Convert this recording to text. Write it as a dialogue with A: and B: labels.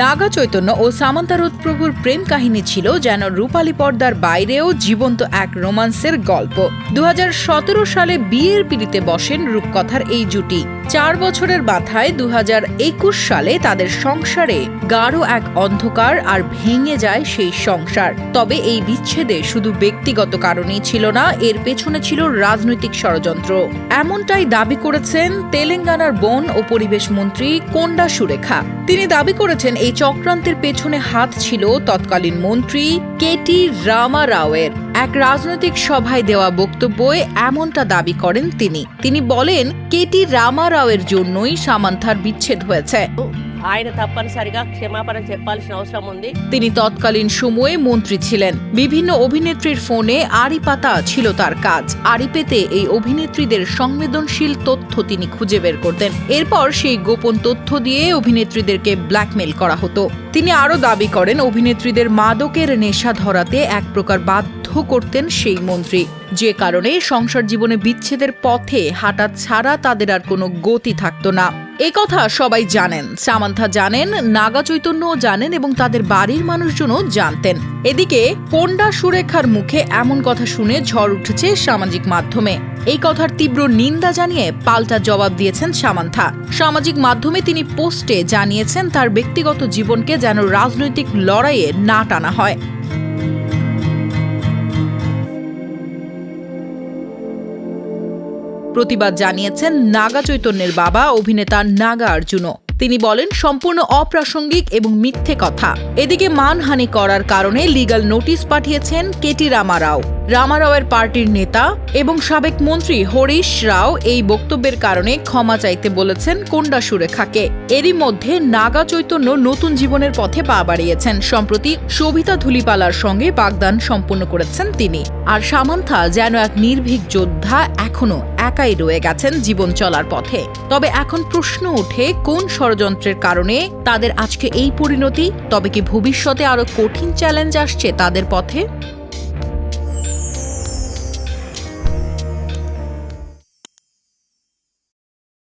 A: নাগা চৈতন্য ও সামন্তারোদ প্রভুর প্রেম কাহিনী ছিল যেন রূপালী পর্দার বাইরেও জীবন্ত এক রোমান্সের গল্প। দু হাজার সতেরো সালে বিয়ের পিড়িতে বসেন রূপকথার এই জুটি। চার বছরের মাথায় দু হাজার একুশ সালে তাদের সংসারে গাঢ় এক অন্ধকার আর ভেঙে যায় সেই সংসার। তবে এই বিচ্ছেদে শুধু ব্যক্তিগত কারণেই ছিল না, এর পেছনে ছিল রাজনৈতিক ষড়যন্ত্র। এমনটাই দাবি করেছেন তেলেঙ্গানার বন ও পরিবেশ মন্ত্রী কোন্ডা সুরেখা। তিনি দাবি করেছেন, এই চক্রান্তের পেছনে হাত ছিল তৎকালীন মন্ত্রী কেটি রামা রাওয়ের এক রাজনৈতিক সভায় দেওয়া বক্তব্যে এমনটা দাবি করেন তিনি তিনি বলেন কেটি রামা রাওয়ের জন্যই সামান্থার বিচ্ছেদ হয়েছে
B: ఆయన తప్పనిసరిగా క్షమాపణ చెప్పాల్సిన అవసరం ఉంది
A: তিনি তৎকালীন সময়ে মন্ত্রী ছিলেন বিভিন্ন অভিনেত্রীর ফোনে আড়ি পাতা ছিল তার কাজ আড়ি পেতে এই অভিনেত্রীদের সংবেদনশীল তথ্য তিনি খুঁজে বের করতেন এরপর সেই গোপন তথ্য দিয়ে অভিনেত্রীদেরকে ব্ল্যাকমেল করা হতো তিনি আরও দাবি করেন অভিনেত্রীদের মাদকের নেশা ধরাতে এক প্রকার বাধ্য করতেন সেই মন্ত্রী। যে কারণে সংসার জীবনে বিচ্ছেদের পথে হাঁটা ছাড়া তাদের আর কোনো গতি থাকতো না। এ কথা সবাই জানেন। সামান্থা জানেন, নাগা চৈতন্যও জানেন এবং তাদের বাড়ির মানুষজনও জানতেন। এদিকে কোন্ডা সুরেখার মুখে এমন কথা শুনে ঝড় উঠেছে সামাজিক মাধ্যমে। এই কথার তীব্র নিন্দা জানিয়ে পাল্টা জবাব দিয়েছেন সামান্থা। সামাজিক মাধ্যমে তিনি পোস্টে জানিয়েছেন, তার ব্যক্তিগত জীবনকে যেন রাজনৈতিক লড়াইয়ে না টানা হয়। প্রতিবাদ জানিয়েছেন নাগা চৈতন্যের বাবা অভিনেতা নাগা অর্জুনও। তিনি বলেন, সম্পূর্ণ অপ্রাসঙ্গিক এবং মিথ্যে কথা। এদিকে মানহানি করার কারণে লিগাল নোটিশ পাঠিয়েছেন কেটি রামারাও রামারাওয়ের পার্টির নেতা এবং সাবেক মন্ত্রী হরিশ রাও এই বক্তব্যের কারণে ক্ষমা চাইতে বলেছেন কোন্ডা সুরেখাকে। এরই মধ্যে নাগা চৈতন্য নতুন জীবনের পথে পা বাড়িয়েছেন। সম্প্রতি সবিতা ধুলিপালার সঙ্গে বাগদান সম্পন্ন করেছেন তিনি। আর সামান্থা যেন এক নির্ভীক যোদ্ধা এখনও একাই রয়ে গেছেন জীবন চলার পথে। তবে এখন প্রশ্ন ওঠে, কোন ষড়যন্ত্রের কারণে তাদের আজকে এই পরিণতি? তবে কি ভবিষ্যতে আরও কঠিন চ্যালেঞ্জ আসছে তাদের পথে?